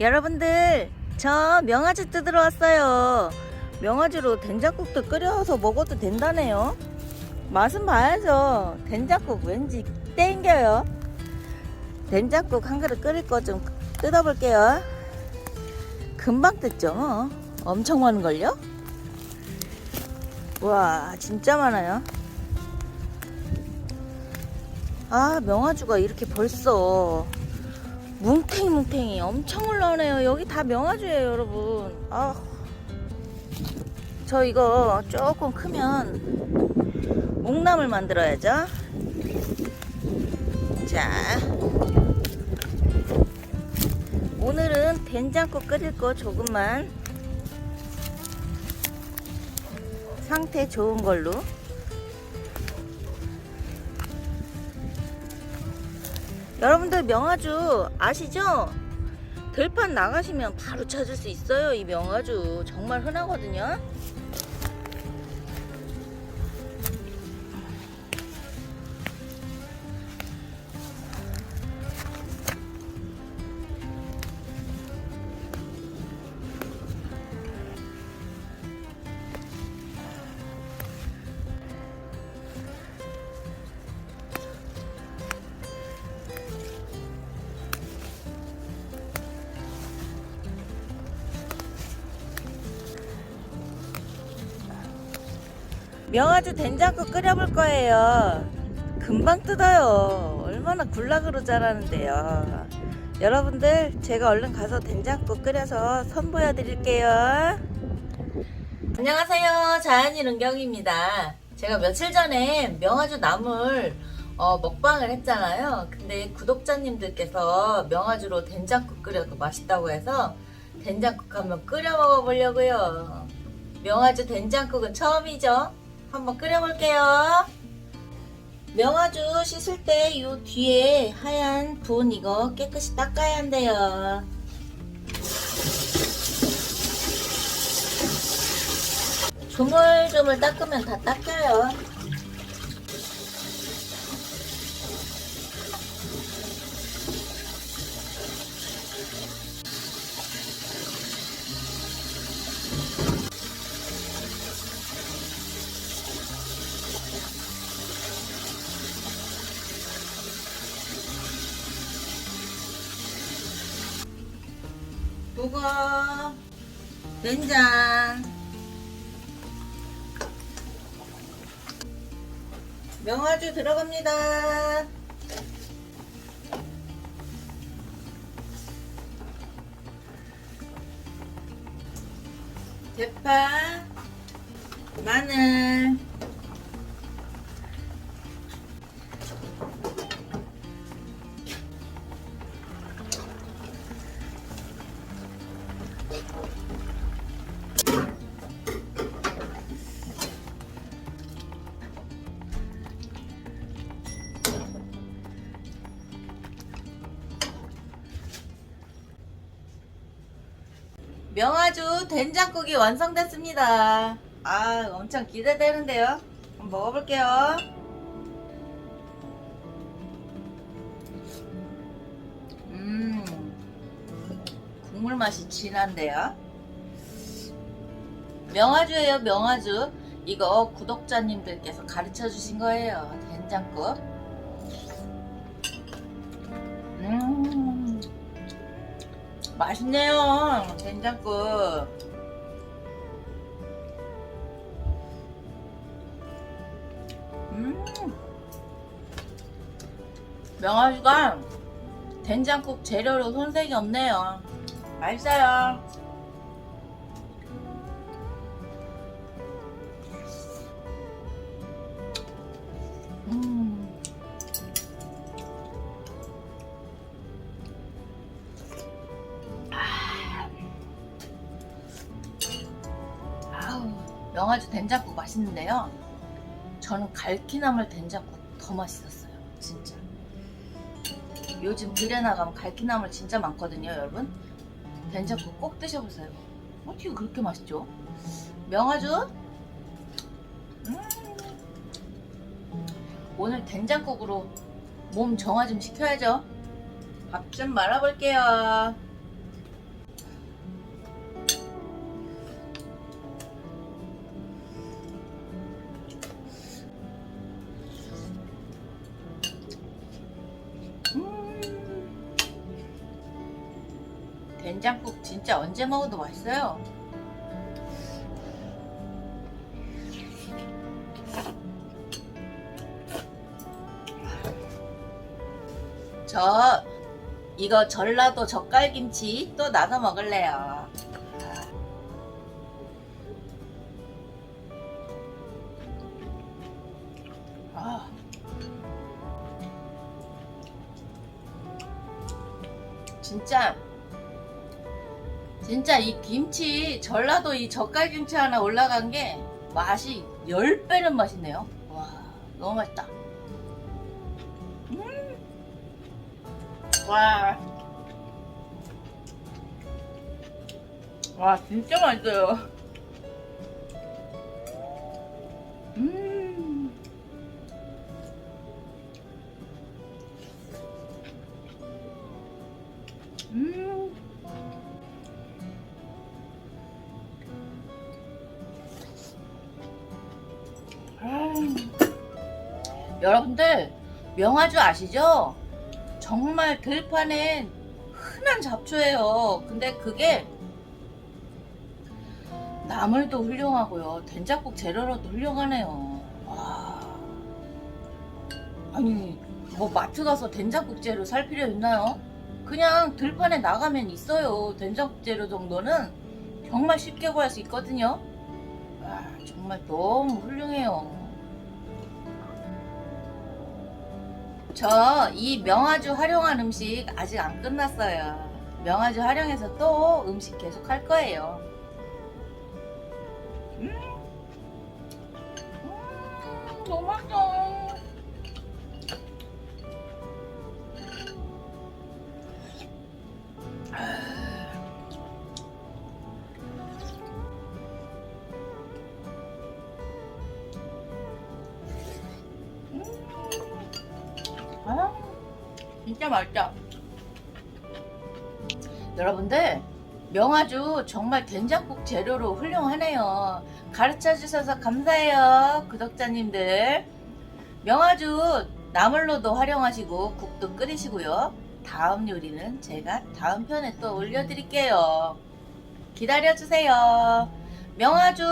여러분들 저 명아주 뜯으러 왔어요. 명아주로 된장국도 끓여서 먹어도 된다네요. 맛은 봐야죠. 된장국 왠지 땡겨요. 된장국 한 그릇 끓일 거 좀 뜯어볼게요. 금방 뜯죠 뭐. 엄청 많은걸요? 와 진짜 많아요. 아 명아주가 이렇게 벌써 뭉탱이 뭉탱이 엄청 올라오네요. 여기 다 명아주예요, 여러분. 아, 저 이거 조금 크면 묵나물 만들어야죠. 자, 오늘은 된장국 끓일 거 조금만 상태 좋은 걸로. 여러분들 명아주 아시죠? 들판 나가시면 바로 찾을 수 있어요. 이 명아주 정말 흔하거든요. 명아주 된장국 끓여볼 거예요. 금방 뜯어요. 얼마나 굴락으로 자라는데요. 여러분들 제가 얼른 가서 된장국 끓여서 선보여 드릴게요. 안녕하세요. 자연인 은경입니다. 제가 며칠 전에 명아주 나물 어, 먹방을 했잖아요. 근데 구독자님들께서 명아주로 된장국 끓여도 맛있다고 해서 된장국 한번 끓여 먹어보려고요. 명아주 된장국은 처음이죠. 한번 끓여볼게요. 명아주 씻을 때 이 뒤에 하얀 분 이거 깨끗이 닦아야 한대요. 조물조물 닦으면 다 닦여요. 무거. 된장. 명아주 들어갑니다. 대파 마늘 명아주 된장국이 완성됐습니다. 아, 엄청 기대되는데요. 한번 먹어볼게요. 음, 국물 맛이 진한데요. 명아주예요, 명아주. 이거 구독자님들께서 가르쳐 주신 거예요. 된장국. 맛있네요 된장국. 음. 명아주가 된장국 재료로 손색이 없네요. 맛있어요. 음 명아주 된장국 맛있는데요. 저는 갈퀴나물 된장국 더 맛있었어요. 진짜. 요즘 들에 나가면 갈퀴나물 진짜 많거든요, 여러분. 된장국 꼭 드셔보세요. 어떻게 그렇게 맛있죠? 명아주? 음. 오늘 된장국으로 몸 정화 좀 시켜야죠. 밥 좀 말아볼게요. 된장국 진짜 언제 먹어도 맛있어요. 저 이거 전라도 젓갈김치 또 나눠 먹을래요. 아. 진짜 진짜 이 김치 전라도 이 젓갈김치 하나 올라간 게 맛이 10배는 맛있네요. 와 너무 맛있다. 음. 와. 와 진짜 맛있어요. 여러분들 명아주 아시죠? 정말 들판엔 흔한 잡초예요. 근데 그게 나물도 훌륭하고요. 된장국 재료로도 훌륭하네요. 와. 아니 뭐 마트 가서 된장국 재료 살 필요 있나요? 그냥 들판에 나가면 있어요. 된장국 재료 정도는 정말 쉽게 구할 수 있거든요. 와, 정말 너무 훌륭해요. 저 이 명아주 활용한 음식 아직 안 끝났어요. 명아주 활용해서 또 음식 계속 할 거예요. 음, 음, 너무 맛있어. 진짜 맛있다. 여러분들, 명아주 정말 된장국 재료로 훌륭하네요. 가르쳐 주셔서 감사해요, 구독자님들. 명아주 나물로도 활용하시고 국도 끓이시고요. 다음 요리는 제가 다음 편에 또 올려드릴게요. 기다려주세요. 명아주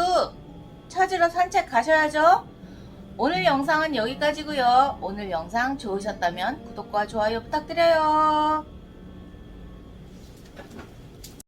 찾으러 산책 가셔야죠. 오늘 영상은 여기까지고요. 오늘 영상 좋으셨다면 구독과 좋아요 부탁드려요.